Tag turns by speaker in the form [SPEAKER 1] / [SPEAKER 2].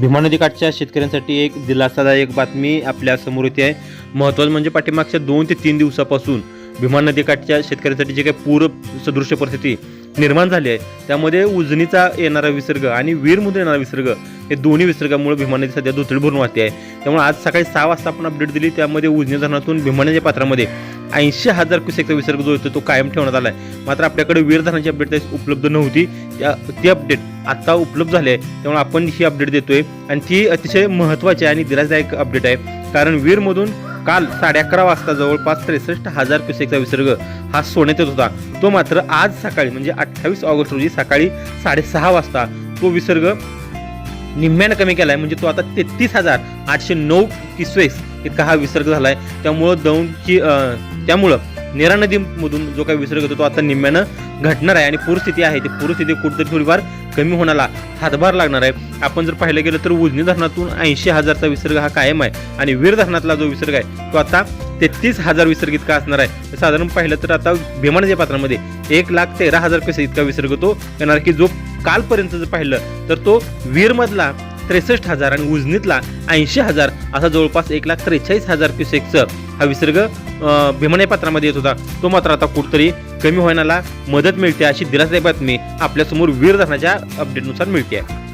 [SPEAKER 1] भीमा नदीकाठच्या शेतकऱ्यांसाठी एक दिलासादायक बातमी आपल्यासमोर येते आहे. महत्त्वाचं म्हणजे पाठीमागच्या दोन ते तीन दिवसापासून भीमा नदीकाठच्या शेतकऱ्यांसाठी जे काही पूर सदृश्य परिस्थिती निर्माण झाली आहे त्यामध्ये उजनीचा येणारा विसर्ग आणि वीरमधून येणारा विसर्ग हे दोन्ही विसर्गामुळे भीमा नदी सध्या दुथडी भरून वाहते आहे. त्यामुळे आज सकाळी सहा वाजता आपण अपडेट दिली त्यामध्ये उजनी धरणातून भीमा नदीच्या पात्रामध्ये ऐंशी हजार क्युसेकचा विसर्ग जो येतो तो कायम ठेवण्यात आला आहे. मात्र आपल्याकडे वीर धरणाची अपडेट उपलब्ध नव्हती. या ती अपडेट आत्ता उपलब्ध झाली आहे. त्यामुळे आपण ही अपडेट देतोय. आणि ती अतिशय महत्त्वाची आणि दिलासदायक अपडेट आहे. कारण वीरमधून काल साडे अकरा वाजता जवळपास त्रेसष्ट हजार क्युसेकचा विसर्ग हा सोडण्यात येत होता. तो मात्र आज सकाळी म्हणजे अठ्ठावीस ऑगस्ट रोजी सकाळी साडेसहा वाजता तो विसर्ग निम्म्यानं कमी केला आहे म्हणजे तो आता तेहतीस हजार आठशे नऊ किस्वेस इतका हा विसर्ग झाला आहे त्यामुळं दौंडची त्यामुळं निरा नदीमधून जो काही विसर्ग होतो तो आता निम्म्यानं घटणार आहे आणि पूरस्थिती आहे. ती पूरस्थिती कुठेतरी थोडीफार कमी होण्याला हातभार लागणार आहे. आपण जर पाहिलं गेलं तर उजनी धरणातून ऐंशी हजारचा विसर्ग हा कायम आहे आणि वीर धरणातला जो विसर्ग आहे तो आता तेहतीस हजार विसर्ग इतका असणार आहे. साधारण पाहिलं तर आता भीमानच्या पात्रामध्ये एक लाख तेरा हजार पैसे इतका विसर्ग तो येणार की जो कालपर्यंत जर पाहिलं तर तो वीरमधला त्रेसष्ट हजार आणि उजनीतला ऐंशी हजार असा जवळपास एक लाख त्रेचाळीस हजार क्युसेकचं हा विसर्ग अं, पात्रामध्ये येत होता. तो मात्र आता कुठतरी कमी होण्याला मदत मिळते अशी दिलासादायक बातमी आपल्यासमोर वीर धरणाच्या अपडेटनुसार मिळते आहे